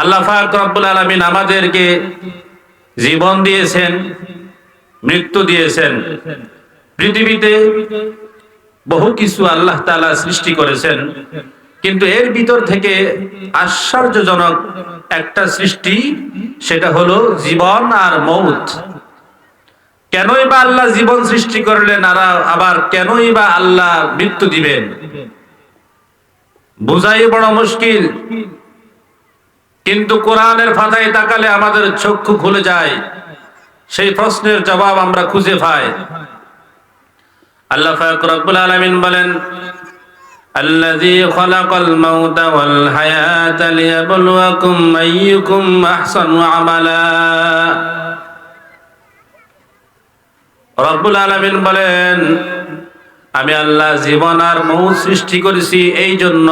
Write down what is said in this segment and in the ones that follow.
আল্লাহ ফাক রব্বুল আলমিন আমাদেরকে জীবন দিয়েছেন, মৃত্যু দিয়েছেন। পৃথিবীতে বহু কিছু আল্লাহ তালা সৃষ্টি করেছেন, কিন্তু এর ভিতর থেকে আশ্চর্যজনক একটা সৃষ্টি, সেটা হলো জীবন আর মৌত। কেনই বা আল্লাহ জীবন সৃষ্টি করলেন আর আবার কেনই বা আল্লাহ মৃত্যু দিবেন? বুঝাই বড় মুশকিল। কিন্তু কোরআনের ফাতায় তাকালে আমাদের চক্ষু খুলে যায় সেই প্রশ্নের জবাব আমরা খুঁজে পাই আল্লাহ ফাক রব্বুল আলামিন বলেন الذي خلق الموت والحياة ليبلوكم أيكم أحسن عملا রব্বুল আলামিন বলেন আমি আল্লাহ জীবন আর মৌত সৃষ্টি করেছি এই জন্য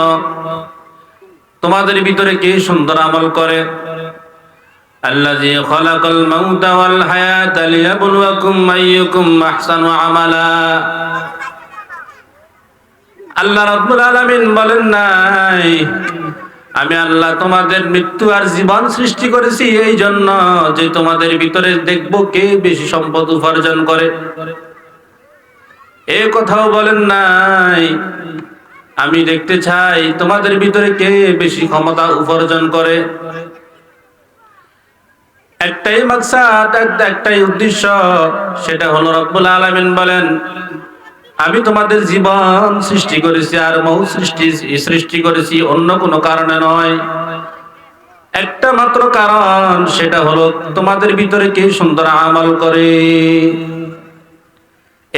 তোমাদের ভিতরে কে সুন্দর আমল করে? আল্লাযী খালাকাল মাউতা ওয়াল হায়াতা লিয়াবলুয়াকুম বলেন নাই, আমি আল্লাহ তোমাদের মৃত্যু আর জীবন সৃষ্টি করেছি এই জন্য যে তোমাদের ভিতরে দেখব কে বেশি সম্পদ উপার্জন করে। এ কথাও বলেন নাই আমি দেখতে চাই, তোমাদের ভিতরে কে বেশি ক্ষমতা উপার্জন করে? একটাই মাকসাদ একটাই উদ্দেশ্য, সেটা হলো রব্বুল আলামিন বলেন, আমি তোমাদের জীবন সৃষ্টি করেছি আর মৌ সৃষ্টি সৃষ্টি করেছি অন্য কোনো কারণে নয়। একটা মাত্র কারণ, সেটা হলো তোমাদের ভিতরে কে সুন্দর আমল করে।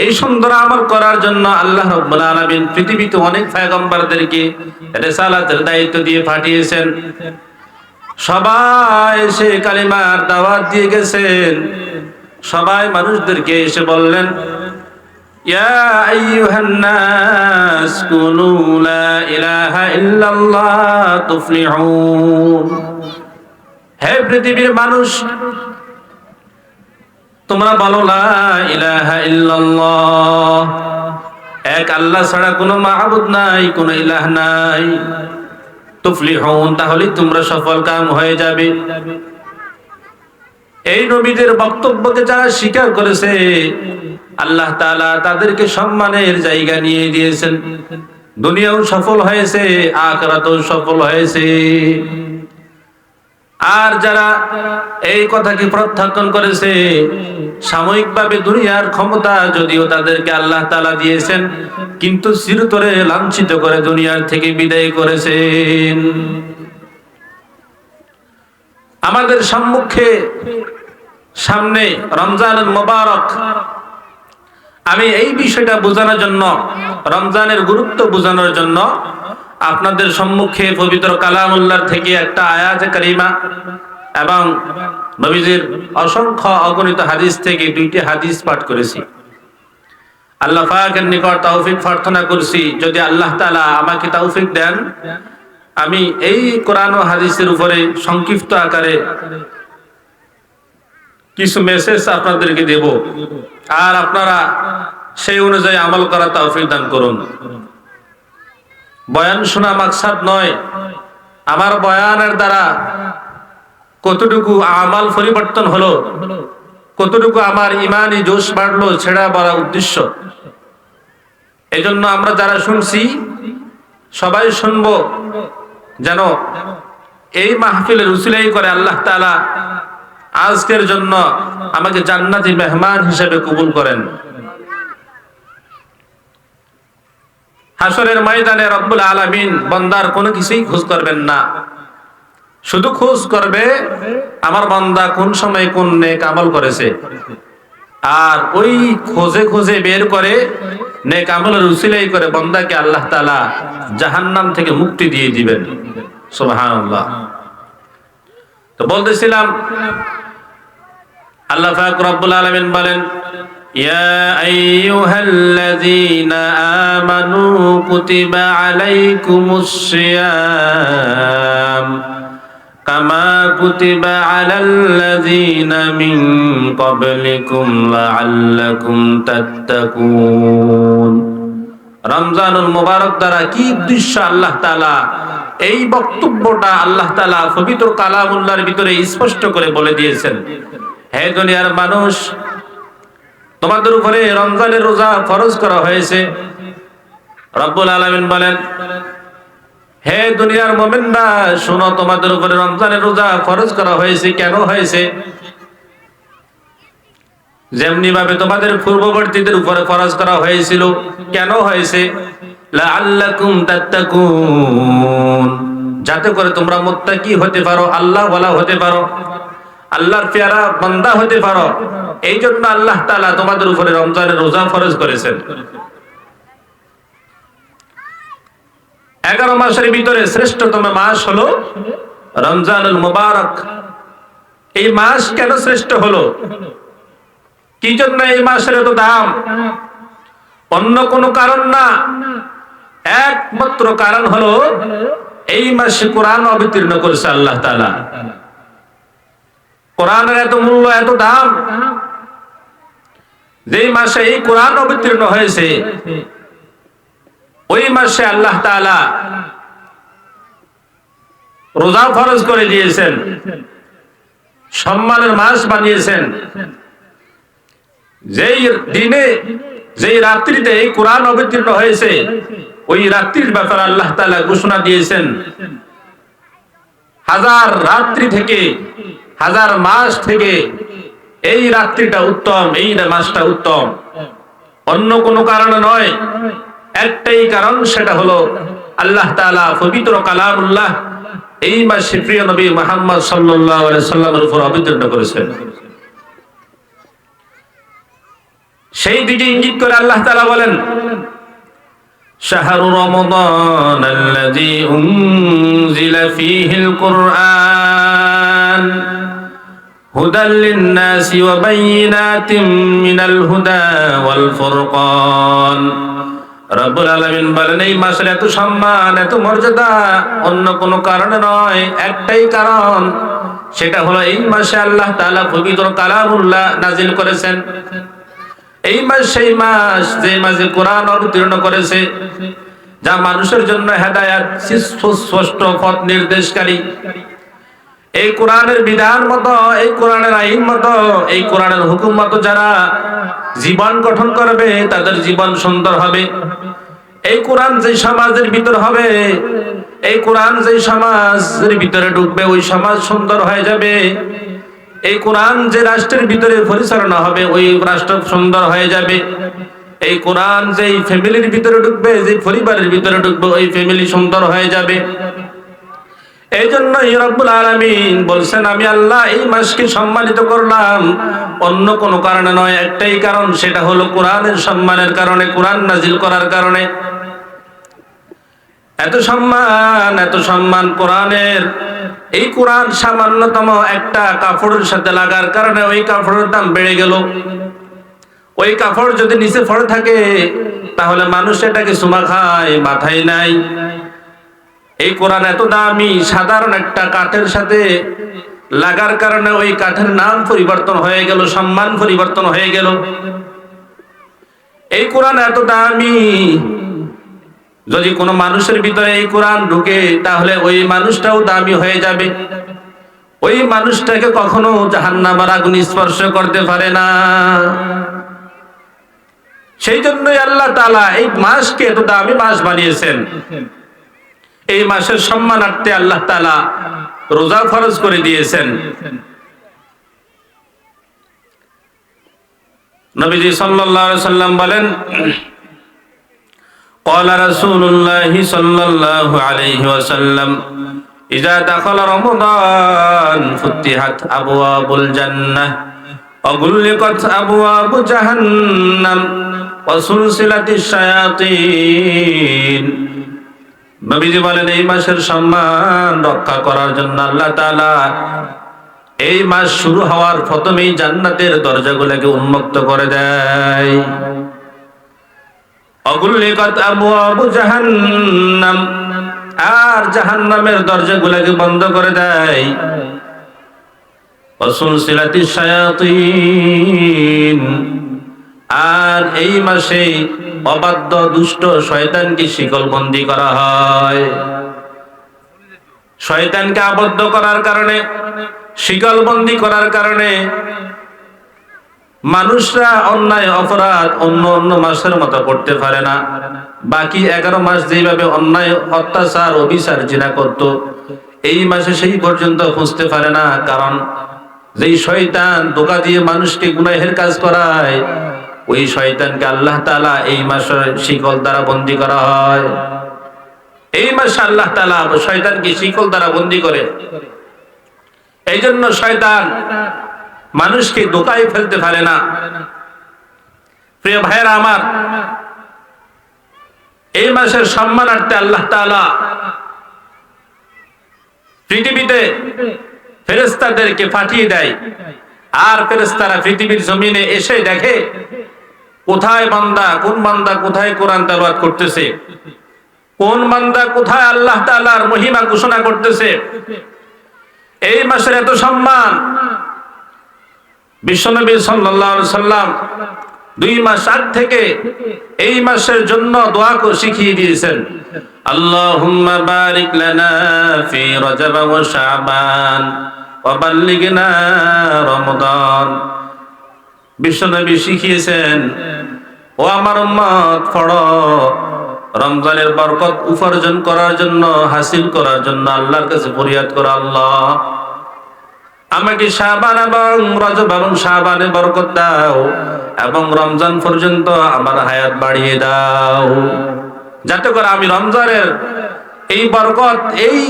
এই সুন্দর আমল করার জন্য আল্লাহ রব্বুল পৃথিবীতে অনেক পয়গম্বরদেরকে রেসালাতের দায়িত্ব দিয়ে পাঠিয়েছেন। সবাই সে কালিমার দাওয়াত দিয়ে গেছেন। সবাই মানুষদেরকে এসে বললেন, ইয়া হে পৃথিবীর মানুষ তোমরা বলো ইল্লাল্লাহ। এক আল্লাহ ছাড়া কোনো মাহবুদ নাই, কোনো ইলাহ নাই। তুফলি তুফলিহুন, তাহলে তোমরা সফল কাম হয়ে যাবে। এই নবীদের বক্তব্যকে যারা স্বীকার করেছে, আল্লাহ তাআলা তাদেরকে সম্মানের জায়গা নিয়ে দিয়েছেন। দুনিয়াও সফল হয়েছে, আখরাতেও সফল হয়েছে। আর যারা এই কথাকে প্রত্যাখ্যান করেছে, সাময়িকভাবে দুনিয়ার ক্ষমতা যদিও তাদেরকে আল্লাহ তাআলা দিয়েছেন, কিন্তু চিরতরে লাঞ্ছিত করে দুনিয়ার থেকে বিদায় করেছেন। আমাদের সম্মুখে সামনে রমজানের মোবারক। আমি এই বিষয়টা বোঝানোর জন্য, রমজানের গুরুত্ব বোঝানোর জন্য আপনাদের সম্মুখে পবিত্র কালামুল্লার থেকে একটা আয়াত কারিমা এবং নবীজির অসংখ্য অগণিত হাদিস থেকে দুইটি হাদিস পাঠ করেছি। আল্লাহ পাকের নিকট তৌফিক প্রার্থনা করছি, যদি আল্লাহ তাআলা আমাকে তৌফিক দেন, আমি এই কোরআন ও হাদিসের উপরে সংক্ষিপ্ত আকারে কিছু মেসেজ আপনাদেরকে দেব। আর আপনারা সেই অনুযায়ী আমল করা তৌফিক দান করুন। বয়ান শোনা মাকসাদ নয়। আমার বয়ানের দ্বারা কতটুকু আমাল পরিবর্তন হলো, কতটুকু আমার ইমানই জোশ বাড়লো ছেড়া বলা উদ্দেশ্য। এজন্য আমরা যারা শুনছি, সবাই শুনব যেন এই মাহফিলের উসিলাই করে আল্লাহ তালা আজকের জন্য আমাকে জান্নাতি মেহমান হিসেবে কবুল করেন। হাসরের ময়দানে রব্বুল আলামিন বন্দার কোনো কিছুই খোঁজ করবেন না। শুধু খোঁজ করবে আমার বন্দা কোন সময় কোন নেক আমল করেছে। আর ওই খোঁজে খোঁজে বের করে নেক আমলের উসিলাই করে বন্দাকে আল্লাহ তাআলা জাহান্নাম থেকে মুক্তি দিয়ে দিবেন। সুবহানাল্লাহ। তো বলতেছিলাম, আল্লাহ পাক রব্বুল আলামিন বলেন ইয়া আইয়ুহাল্লাযীনা আমানু কুতিবা আলাইকুমুস সিয়াম কামা কুতিবা আলাল্লাযীনা মিন ক্বাবলিকুম লাআল্লাকুম তাত্তাকুন রমজানুল মুবারক দ্বারা কি উদ্দেশ্য আল্লাহ তালা এই বক্তব্যটা আল্লাহ তালা পবিত্র কালামুল্লাহর ভিতরে স্পষ্ট করে বলে দিয়েছেন। হে দুনিয়ার মানুষ তোমাদের উপরে রমজানের রোজা ফরজ করা হয়েছে। রব্বুল আলমিন বলেন, হে দুনিয়ার মোমেনরা, শোনো, তোমাদের উপরে রমজানের রোজা ফরজ করা হয়েছে, কেন হয়েছে? যেমনি ভাবে তোমাদের পূর্ববর্তীদের উপরে ফরজ করা হয়েছিল, কেন হয়েছে? যাতে করে তোমরা মুত্তাকি হতে পারো, আল্লাহ বলা হতে পারো। আল্লাহর পেয়ারা বান্দা হতে পারো। এই জন্য আল্লাহ তাআলা তোমাদের উপরে রমজানের রোজা ফরজ করেছেন। এগারো মাসের ভিতরে শ্রেষ্ঠতম মাস হলো রমজানুল মুবারক। এই মাস কেন শ্রেষ্ঠ হলো? কি জন্য এই মাসের এত দাম? অন্য কোনো কারণ না। একমাত্র কারণ হলো এই মাসে কোরআন অবতীর্ণ করেছে আল্লাহ তাআলা। কোরআনের এত মূল্য, এত দাম। যেই মাসে এই কোরআন অবতীর্ণ হয়েছে, ওই মাসে আল্লাহ তাআলা রোজা ফরজ করে দিয়েছেন, সম্মানের মাস বানিয়েছেন। যেই দিনে, যেই রাত্রিতে এই কোরআন অবতীর্ণ হয়েছে, ওই রাত্রির ব্যাপারে আল্লাহ তাআলা ঘোষণা দিয়েছেন, হাজার রাত্রি থেকে হাজার মাস থেকে এই রাত্রিটা উত্তম এই মাসটা উত্তম অন্য কোনো কারণে নয় একটাই কারণ সেটা হলো আল্লাহ তাআলা পবিত্র কালামুল্লাহ এই মাসে প্রিয় নবী মুহাম্মদ সাল্লাল্লাহু আলাইহি সাল্লামের উপর অবতীর্ণ করেছেন সেই দিকে ইঙ্গিত করে আল্লাহ তাআলা বলেন শাহরু রমাদান الذي أنزل فيه القرآن هدى للناس وبينات من الهدى والفرقان রব্বুল আলামিন বলেন এই মাসের এত সম্মান এত মর্যাদা অন্য কোনো কারণে নয় একটাই কারণ সেটা হলো এই মাসে আল্লাহ তাআলা পবিত্র কালামুল্লাহ নাজিল করেছেন এই মাস সেই মাস যে মাসে কোরআন অবতীর্ণ করেছে যা মানুষের জন্য হেদায়াত সুস্পষ্ট পথ নির্দেশকারী এই কোরআনের বিধান মতো, এই কোরআনের আইন মতো, এই কোরআনের হুকুম মতো যারা জীবন গঠন করবে, তাদের জীবন সুন্দর হবে। এই কোরআন যে সমাজের ভিতর হবে, এই কোরআন যে সমাজের ভিতরে ঢুকবে, ওই সমাজ সুন্দর হয়ে যাবে। এই কোরআন যে রাষ্ট্রের ভিতরে পরিচালনা হবে, ওই রাষ্ট্র সুন্দর হয়ে যাবে। এই কোরআন যে ফ্যামিলির ভিতরে ঢুকবে যে পরিবারের ভিতরে ঢুকবে, ওই ফ্যামিলি সুন্দর হয়ে যাবে। এই জন্য রব্বুল আলামিন বলছেন, আমি আল্লাহ এই মাসকে সম্মানিত করলাম। অন্য কোনো কারণে নয়, একটাই কারণ, সেটা হলো কোরআনের সম্মানের কারণে, কোরআন নাজিল করার কারণে। এত সম্মান এত সম্মান কোরআনের। এই কোরআন সামান্যতম একটা কাপড়ের সাথে লাগার কারণে ওই কাপড়ের দাম বেড়ে গেল। ওই কাপড় যদি নিচে পড়ে থাকে, তাহলে মানুষ এটাকে সুমা খায়, মাথায় নাই। এই কোরআন এত দামি, সাধারণ একটা কাঠের সাথে লাগার কারণে ওই কাঠের নাম পরিবর্তন হয়ে গেল, সম্মান পরিবর্তন হয়ে গেল। এই কোরআন এত দামি, যদি কোনো মানুষের ভিতরে এই কোরআন ঢুকে, তাহলে ওই মানুষটাও দামি হয়ে যাবে। ওই মানুষটাকে কখনো জাহান্নামার আগুন স্পর্শ করতে পারে না। সেই জন্যই আল্লাহ তালা এই মাসকে এত দামি মাস বানিয়েছেন। এই মাসের সম্মানার্থে আল্লাহ তালা রোজা ফরজ করে দিয়েছেন নবীজি সাল্লাল্লাহু আলাইহি সাল্লাম বলেন قال رسول الله صلى الله عليه وسلم إذا دخل رمضان فتحت أبواب الجنة وغلقت أبواب جهنم وسلسلة الشياطين নবীজি বলেন, এই মাসের সম্মান রক্ষা করার জন্য আল্লাহ তাআলা এই মাস শুরু হওয়ার প্রথমেই জান্নাতের দরজাগুলোকে উন্মুক্ত করে দেয়। অগুল্লিকাত জাহান্নাম, আর জাহান্নামের বন্ধ করে দেয়। ওয়াসুলসিলাতি শায়াতিন আর এই মাসে অবাধ্য দুষ্ট শয়তানকে শিকল বন্দি করা হয়। শয়তানকে আবদ্ধ করার কারণে, শিকলবন্দি করার কারণে মানুষরা অন্যায়, অপরাধ অন্য অন্য মাসের মতো করতে পারে না। বাকি এগারো মাস যেভাবে অন্যায়, অত্যাচার, অবিচার, জিনা করত, এই মাসে সেই পর্যন্ত খুঁজতে পারে না। কারণ যেই শয়তান দোকা দিয়ে মানুষকে গুনাহের কাজ করায় ওই শয়তানকে আল্লাহ তালা এই মাসে শিকল দ্বারা বন্দি করা হয়। এই মাসে আল্লাহ তালা শয়তানকে শিকল দ্বারা বন্দি করে। এই জন্য শয়তান মানুষকে দোকায় ফেলতে পারে না। প্রিয় ভাইয়েরা আমার, এই মাসের সম্মানার্থে আল্লাহ তাআলা পৃথিবীতে ফেরেস্তাদেরকে পাঠিয়ে দেয়। আর ফেরেস্তারা পৃথিবীর জমিনে এসে দেখে কোথায় বান্দা? কোন বান্দা কোথায় কোরআন তেলাওয়াত করতেছে? কোন বান্দা কোথায় আল্লাহ তাআলার মহিমা ঘোষণা করতেছে? এই মাসের এত সম্মান। বিশ্বনবী সাল্লাম দুই মাস আগ থেকে এই মাসের জন্য দোয়া শিখিয়ে দিয়েছেন। আল্লাহুম্মা বারিক ফি বিশ্বনবী শিখিয়েছেন, ও আমার উম্মত, পড়ো। রমজানের বরকত উপার্জন করার জন্য, হাসিল করার জন্য আল্লাহর কাছে ফরিয়াদ করো আল্লাহ। আমাকে শাবান এবং রজব এবং শাবানে বরকত দাও এবং রমজান পর্যন্ত আমার হায়াত বাড়িয়ে দাও। যাতে করে আমি রমজানের এই বরকত, এই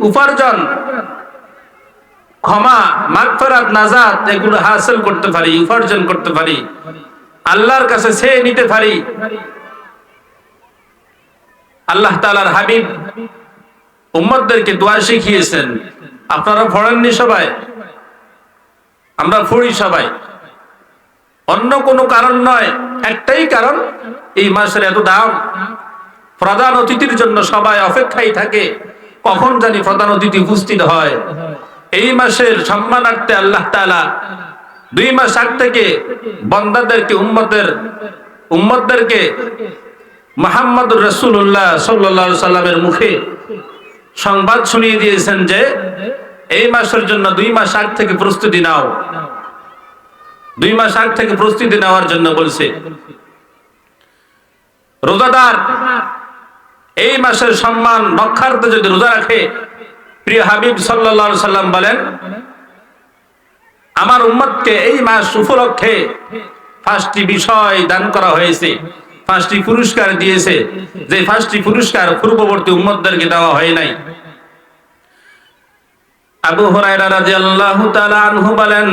উপার্জন ক্ষমা, মাগফিরাত, নাজাত এগুলো হাসিল করতে পারি, উপার্জন করতে পারি। আল্লাহর কাছে সে নিতে পারি। আল্লাহ তাআলার হাবিব উম্মতদেরকে দোয়া শিখিয়েছেন। আপনারা পড়েননি সবাই? আমরা পড়ি সবাই। অন্য কোনো কারণ নয়, একটাই কারণ, এই মাসের এত দাম। প্রধান অতিথির জন্য সবাই অপেক্ষায় থাকে। কখন জানি প্রধান অতিথি উপস্থিত হয়। এই মাসের সম্মানার্থে আল্লাহ তাআলা দুই মাস আগ থেকে বন্দাদেরকে, উম্মতের, উম্মতদেরকে মোহাম্মদুর রসুল্লাহ সাল্লাহ সাল্লামের মুখে সংবাদ শুনিয়ে দিয়েছেন যে, এই মাসের জন্য দুই মাস আগ থেকে প্রস্তুতি নাও। দুই মাস আগ থেকে প্রস্তুতি নেওয়ার জন্য বলছে, রোজাদার, এই মাসের সম্মান রক্ষার্থে যদি রোজা রাখে প্রিয় হাবিব সাল্লা সাল্লাম বলেন, আমার উম্মতকে এই মাস উপলক্ষে পাঁচটি বিষয় দান করা হয়েছে। পাঁচটি পুরস্কার দিয়েছে। যে পাঁচটি পুরস্কার পূর্ববর্তী উম্মতদেরকে দেওয়া হয় নাই। আবু আনহু বলেন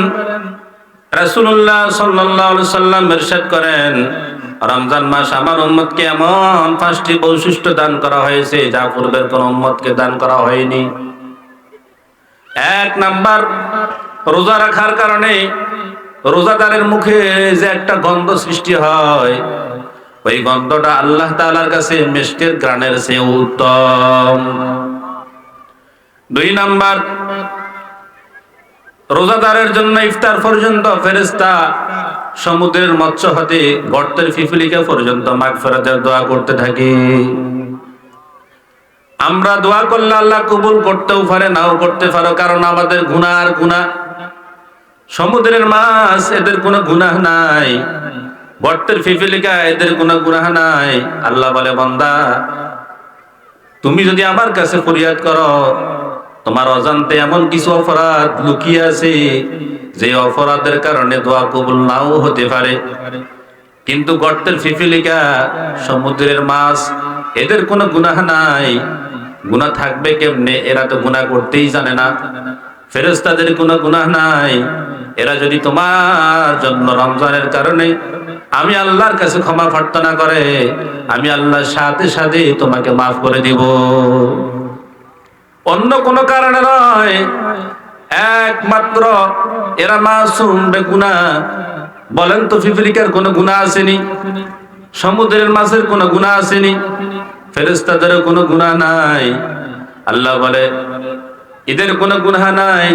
করেন, রমজান মাস আমার উম্মতকে এমন পাঁচটি বৈশিষ্ট্য দান করা হয়েছে, যা পূর্বের কোন উম্মতকে দান করা হয়নি। এক নাম্বার, রোজা রাখার কারণে রোজাদারের মুখে যে একটা গন্ধ সৃষ্টি হয়, ওই গন্ধটা আল্লাহ তাআলার কাছে মিষ্টির গ্রানের সে উত্তম। দুই নাম্বার, রোজাদারের জন্য ইফতার পর্যন্ত ফেরেস্তা সমুদ্রের মৎস্য হতে গর্তের ফিফিলিকা পর্যন্ত মাগ ফেরাতের দোয়া করতে থাকি। আমরা দোয়া করলে আল্লাহ কবুল করতেও পারে, নাও করতে পারো, কারণ আমাদের গুনাহ আর গুনাহ। সমুদ্রের মাছ, এদের কোনো গুনাহ নাই। গর্তের ফিফিলিকা এদের কোনো গুনাহ নাই। আল্লাহ বলে, বন্দা, তুমি যদি আমার কাছে ফরিয়াদ করো, তোমার অজান্তে এমন কিছু অপরাধ লুকিয়ে আছে, যে অপরাধের কারণে দোয়া কবুল নাও হতে পারে। কিন্তু গর্তের ফিফিলিকা সমুদ্রের মাছ, এদের কোনো গুনাহ নাই। গুনাহ থাকবে কেমনে? এরা তো গুনাহ করতেই জানে না। ফেরেস্তাদের কোনো গুনাহ নাই। এরা যদি তোমার জন্য রমজানের কারণে আমি আল্লাহর কাছে ক্ষমা প্রার্থনা করে, আমি আল্লাহর সাথে সাথে তোমাকে মাফ করে দিব। অন্য কোনো কারণে নয়। একমাত্র এরা মাসুম বেগুনা বলেন তো ফিফরিকার কোনো গুণা আসেনি? সমুদ্রের মাছের কোনো গুণা আসেনি? ফেরেস্তাদের কোনো গুণা নাই। আল্লাহ বলে, এদের কোনো গুণা নাই।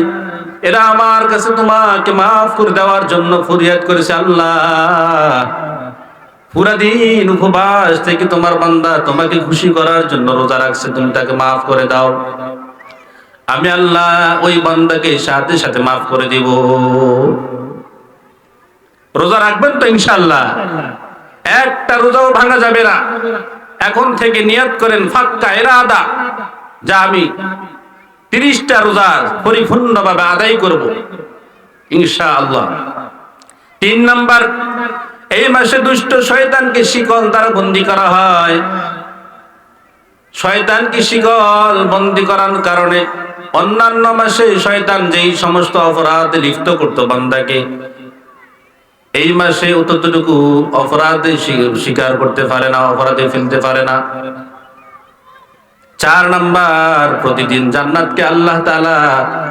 এরা আমার কাছে তোমাকে মাফ করে দেওয়ার জন্য ফরিয়াদ করেছে আল্লাহ। পুরা দিন উপবাস থেকে তোমার বান্দা তোমাকে খুশি করার জন্য রোজা রাখছে, তুমি তাকে মাফ করে দাও। আমি আল্লাহ ওই বান্দাকে সাথে সাথে মাফ করে দিব। রোজা রাখবেন তো ইনশাল্লাহ একটা রোজাও ভাঙা যাবে না। এখন থেকে নিয়ত করেন, ফাক্কা এরা আদা যা আমি তিরিশটা রোজা পরিপূর্ণভাবে আদায় করব ইনশা আল্লাহ তিন নাম্বার, এই মাসে দুষ্ট শয়তানকে শিকল দ্বারা বন্দি করা হয়। শয়তানকে শিকল বন্দি করার কারণে অন্যান্য মাসে শয়তান যেই সমস্ত অপরাধ লিপ্ত করতো বান্দাকে এই মাসে অতটুকু অপরাধে স্বীকার করতে পারে না, অপরাধে ফেলতে পারে না। চার নাম্বার, প্রতিদিন জান্নাতকে আল্লাহ তাআলা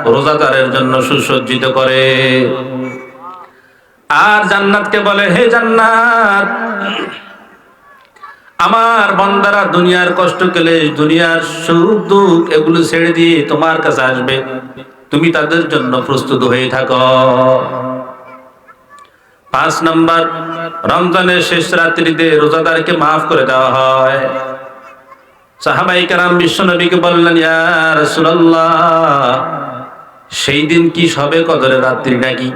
রোজাদারের জন্য সুসজ্জিত করে। আর জান্নাতকে বলে, হে জান্নাত, আমার বন্দারা দুনিয়ার কষ্ট কেলে দুনিয়ার সুখ দুঃখ এগুলো ছেড়ে দিয়ে তোমার কাছে আসবে। তুমি তাদের জন্য প্রস্তুত হয়ে থাকো। পাঁচ নম্বর, রমজানের শেষ রাত্রিতে রোজাদারকে মাফ করে দেওয়া হয়। সাহাবাই কারাম বিশ্ব নবীকে বললেন, ইয়া রাসূলুল্লাহ, সেই দিন কি সবে কদরের রাত্রি নাকি?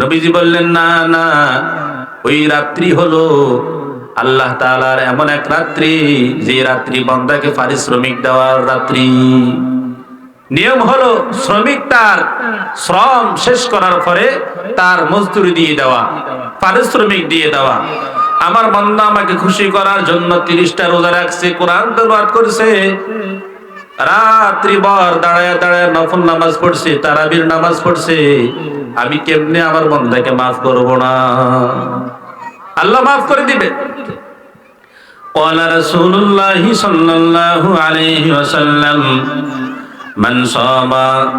নবীজি বললেন, না না, ওই রাত্রি হলো আল্লাহ তাআলার এমন এক রাত্রি, যে রাত্রি বন্দাকে পারিশ্রমিক দেওয়ার রাত্রি। নিয়ম হলো শ্রমিক তার শ্রম শেষ করার পরে তার মজদুরি দিয়ে দেওয়া পারিশ্রমিক দিয়ে দেওয়া আমার বন্দা আমাকে খুশি করার জন্য তিরিশটা রোজা রাখছে কোরআন তেলাওয়াত করেছে রাত্রি বর দাঁড়ায় দাঁড়ায় নফল নামাজ পড়ছে তারাবির নামাজ পড়ছে আমি কেমনে আমার বন্দাকে মাফ করব না আল্লাহ মাফ করে দিবে قال رسول الله صلى الله عليه وسلم من صام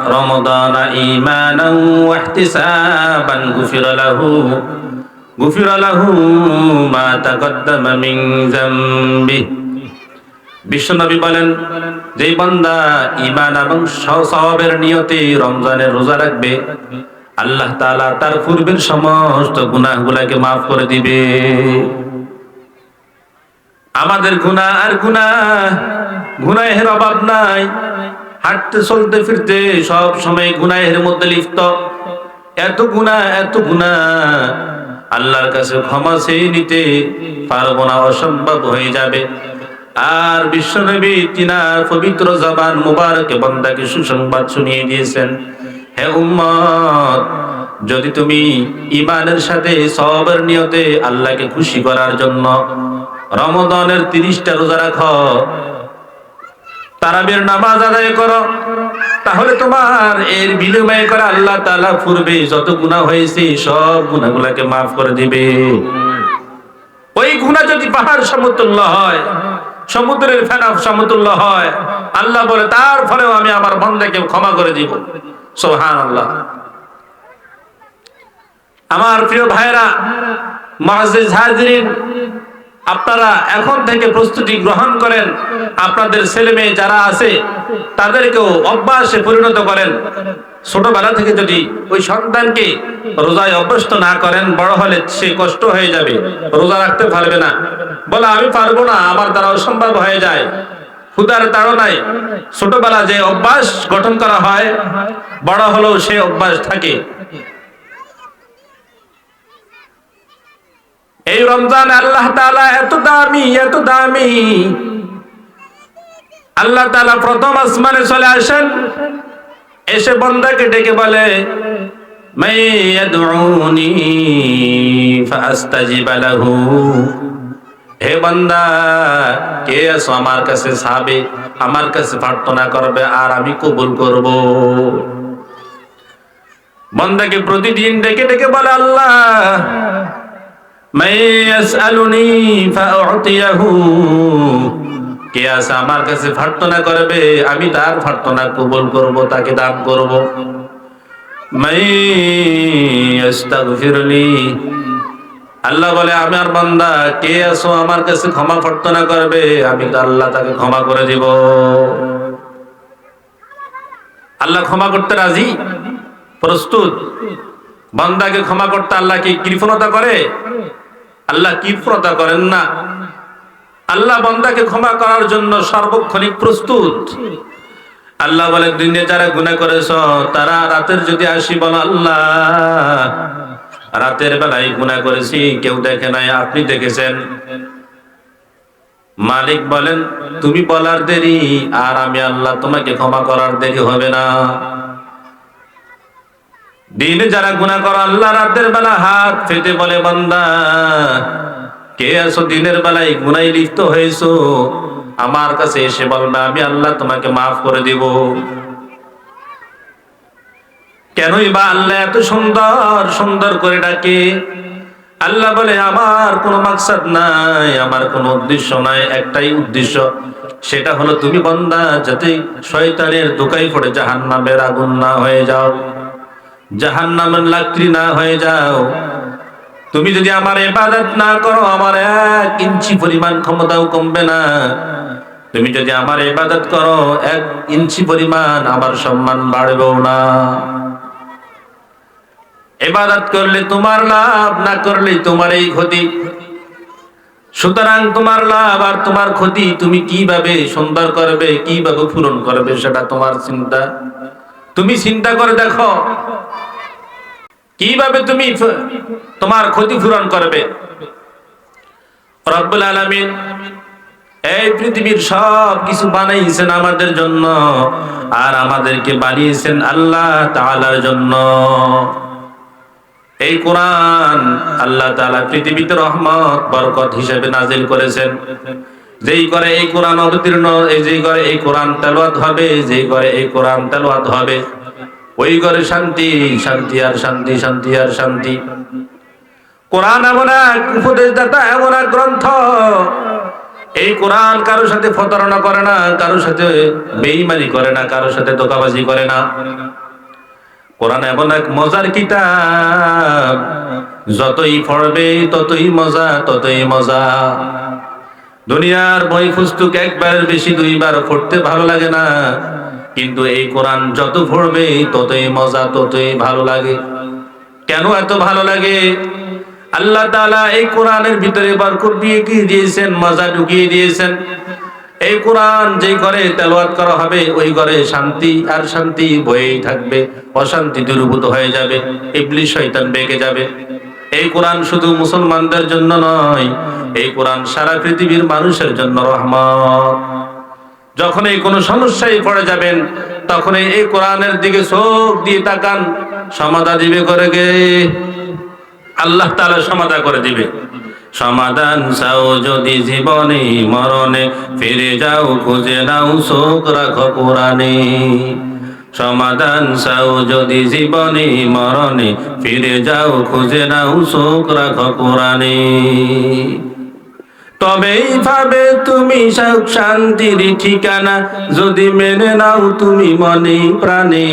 رمضان إيمانا واحتسابا غفر له غفر له ما تقدم من ذنبه বিশ্বনবী বলেন যে বান্দা ইমান এবং সওয়াবের নিয়তে রমজানের রোজা রাখবে আল্লাহ তাআলা তার পূর্বের সমস্ত গুনাহগুলোকে মাফ করে দিবে আমাদের গুনাহ আর গুনাহ গুনাহের অভাব নাই হাঁটতে, চলতে, ফিরতে সব সময় গুনাহের মধ্যে লিপ্ত। এত গুনাহ এত গুনাহ। আল্লাহর কাছে ক্ষমা চেয়ে নিতে পারব না, অসম্ভব হয়ে যাবে। আর বিশ্বনবী তিনার পবিত্র জবান মুবারকে বন্দাকে সুসংবাদ শুনিয়ে দিয়েছেন। হে উম্মত, যদি তুমি ইমানের সাথে সবের নিয়তে আল্লাহকে খুশি করার জন্য রমদানের তিরিশটা রোজা রাখো তারাবের নামাজ আদায় করো। তাহলে তোমার এর বিনিময় করে আল্লাহ তাআলা পূর্বে যত গুনাহ হয়েছে, সব গুনাহগুলোকে মাফ করে দিবে। ওই গুনাহ যদি পাহাড় সমতুল্য হয়, সমুদ্রের ফেনা সমতুল্য হয়, আল্লাহ বলে, তার ফলেও আমি আমার বন্দাকে ক্ষমা করে দিব। সোহান আল্লাহ আমার প্রিয় ভাইরা মহাজিজ হাজরিন আপনারা এখন থেকে প্রস্তুতি গ্রহণ করেন। আপনাদের ছেলে মেয়ে যারা আছে, তাদেরকেও অভ্যাসে পরিণত করেন। ছোটবেলা থেকে যদি ওই সন্তানকে রোজায় অভ্যস্ত না করেন, বড় হলে সে কষ্ট হয়ে যাবে, রোজা রাখতে পারবে না। বলে, আমি পারব না, আমার দ্বারা অসম্ভব হয়ে যায়। ক্ষুদার তাড়নায় ছোটবেলা যে অভ্যাস গঠন করা হয়, বড় হলেও সে অভ্যাস থাকে। এই রমজান আল্লাহ তাআলা এত দামি এত দামি। আল্লাহ তাআলা প্রথম আসমানে চলে আসেন, এসে বন্দাকে ডেকে বলে হে বান্দা, কে আছো আমার কাছে সাবে আমার কাছে প্রার্থনা করবে আর আমি কবুল করব। বন্দাকে প্রতিদিন ডেকে ডেকে বলে, আল্লাহ কে আছে আমার কাছে প্রার্থনা করবে, আমি তার প্রার্থনা কবুল করব, তাকে দান করব। আল্লাহ বলে, আমার বান্দা, কে আছো আমার কাছে ক্ষমা প্রার্থনা করবে, আমি আল্লাহ তাকে ক্ষমা করে দিব। আল্লাহ ক্ষমা করতে রাজি? প্রস্তুত? বান্দাকে ক্ষমা করতে আল্লাহ কি কৃপণতা করে? আল্লাহ কৃপণতা করেন না? আল্লাহ বান্দাকে ক্ষমা করার জন্য সর্বক্ষণিক প্রস্তুত। আল্লাহ বলে দিনে যারা গুণা করেছ, তারা রাতের যদি আসি বলো, আল্লাহ, রাতের বেলায় গুণা করেছি, কেউ দেখে নাই, আপনি দেখেছেন? মালিক বলেন, তুমি বলার দেরি, আর আমি আল্লাহ তোমাকে ক্ষমা করার দেরি হবে না। দিনে যারা গুণা করো, আল্লাহ রাতের বেলা হাত ফেটে বলে, বান্দা, কে আছো দিনের বেলায় গুনাই লিপ্ত হয়েছো? আমার কাছে এসে বলবে আমি আল্লাহ তোমাকে মাফ করে দিব। কেনই বা আল্লাহ এত সুন্দর সুন্দর করে ডাকে? আল্লাহ বলে, আমার কোনো মাকসাদ নাই, আমার কোনো উদ্দেশ্য নাই, একটাই উদ্দেশ্য। সেটা হলো তুমি বন্দা, যাতে শয়তানের দোকাই পড়ে জাহান নামের আগুন না হয়ে যাও। জাহান নামের লাকড়ি না হয়ে যাও। তুমি যদি আমার এবাদত না করো, আমার এক ইঞ্চি পরিমাণ ক্ষমতাও কমবে না। তুমি যদি আমার ইবাদত করো, এক ইঞ্চি পরিমাণ আমার সম্মান বাড়বেও না। এবাদত করলে তোমার লাভ, না করলে তোমার এই ক্ষতি। সুতরাং তোমার লাভ আর তোমার ক্ষতি তুমি কীভাবে সুন্দর করবে, কীভাবে পূরণ করবে, সেটা তোমার চিন্তা। তুমি চিন্তা করে দেখো। কীভাবে তুমি তোমার ক্ষতি পূরণ করবে? রব্বুল আলামিন, এই পৃথিবীর সব কিছু বানাইছেন আমাদের জন্য আর আমাদেরকে বানিয়েছেন আল্লাহ তাআলার জন্য। এই কোরআন আল্লাহ তাআলা পৃথিবীতে রহমত, বরকত হিসেবে নাজিল করেছেন। যেই করে এই কোরআন অবতীর্ণ যেই করে এই কোরআন তেলাওয়াত হবে, যেই করে এই কোরআন তেলাওয়াত হবে। ওই ঘরে শান্তি শান্তি আর শান্তি শান্তি আর শান্তি। কোরআন এমন এক উপদেশদাতা, এমন এক গ্রন্থ। এই কোরআন কারোর সাথে প্রতারণা করে না, কারোর সাথে বেইমানি করে না, কারোর সাথে দোকাবাজি করে না। কোরআন এমন এক মজার কিতাব। যতই পড়বে, ততই মজা ততই মজা। দুনিয়ার বই পুস্তক একবার বেশি, দুইবার পড়তে ভালো লাগে না। কিন্তু এই কোরআন যত পড়বে, ততই মজা, ততই ভালো লাগে। কেন এত ভালো লাগে? আল্লাহ তাআলা এই কোরআনের ভিতরে বরকত দিয়ে কি দিয়েছেন? মজা ঢুকিয়ে দিয়েছেন। এই কোরআন যে ঘরে তেলাওয়াত করা হবে, ওই ঘরে শান্তি আর শান্তি বয়েই থাকবে, অশান্তি দূরীভূত হয়ে যাবে, ইবলিশ শয়তান বেঁকে যাবে। এই কোরআন শুধু মুসলমানদের জন্য নয়, এই কোরআন সারা পৃথিবীর মানুষের জন্য রহমত। যখন এই কোনো সমস্যায় পড়ে যাবেন তখন এই কোরআনের দিকে চোখ দিয়ে তাকান, সমাধা দিবে করে গে আল্লাহ তাআলা সমাধা করে দিবে। সমাধান চাও যদি জীবনে, মরণে, ফিরে যাও, খুঁজে নাও শোক রাখো কোরআনে। সমাধান চাও যদি জীবনে, মরণে, ফিরে যাও, খুঁজে নাও শোক রাখো কোরআনে। তবেই পাবে তুমি সুখ শান্তির ঠিকানা যদি মেনে নাও তুমি মনে প্রাণে।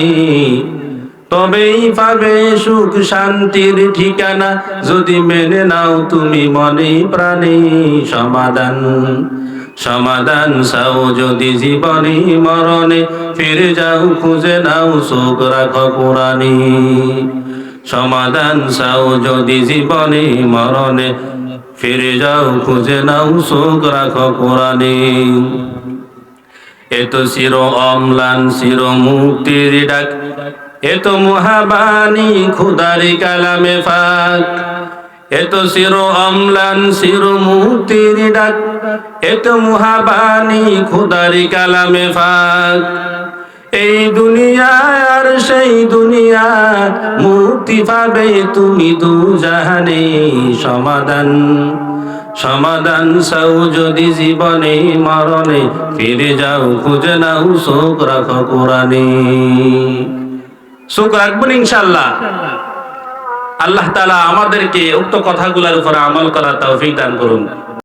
তবেই পাবে সুখ শান্তির ঠিকানা যদি মেনে নাও তুমি মনে প্রাণে। সমাধান সমাধান চাও যদি জীবনে মরণে, ফিরে যাও খুঁজে নাও সুখ রাখো কোরআনে। সমাধান চাও যদি জীবনে মরণে ফিরে যাও, খুঁজে নাও সুখ রাখো কোরআনে। এত চির অম্লান চির মুক্তির ডাক। এত মহাবাণী, খুদারি কালামে ফাক। এত চির অম্লান চির মুক্তির ডাক। এত মহাবাণী, খুদারি কালামে ফাক। এই দুনিয়া আর সেই দুনিয়া, মুক্তি পাবে তুমি দু জাহানে সমাধান সমাধান চাও যদি জীবনে, মরণে। ফিরে যাও, খুঁজে নাও শোক রাখো কোরআনে। শোক রাখবেন ইনশাল্লাহ আল্লাহ তালা আমাদেরকে উক্ত কথাগুলোর উপর আমল করার তৌফিক দান করুন।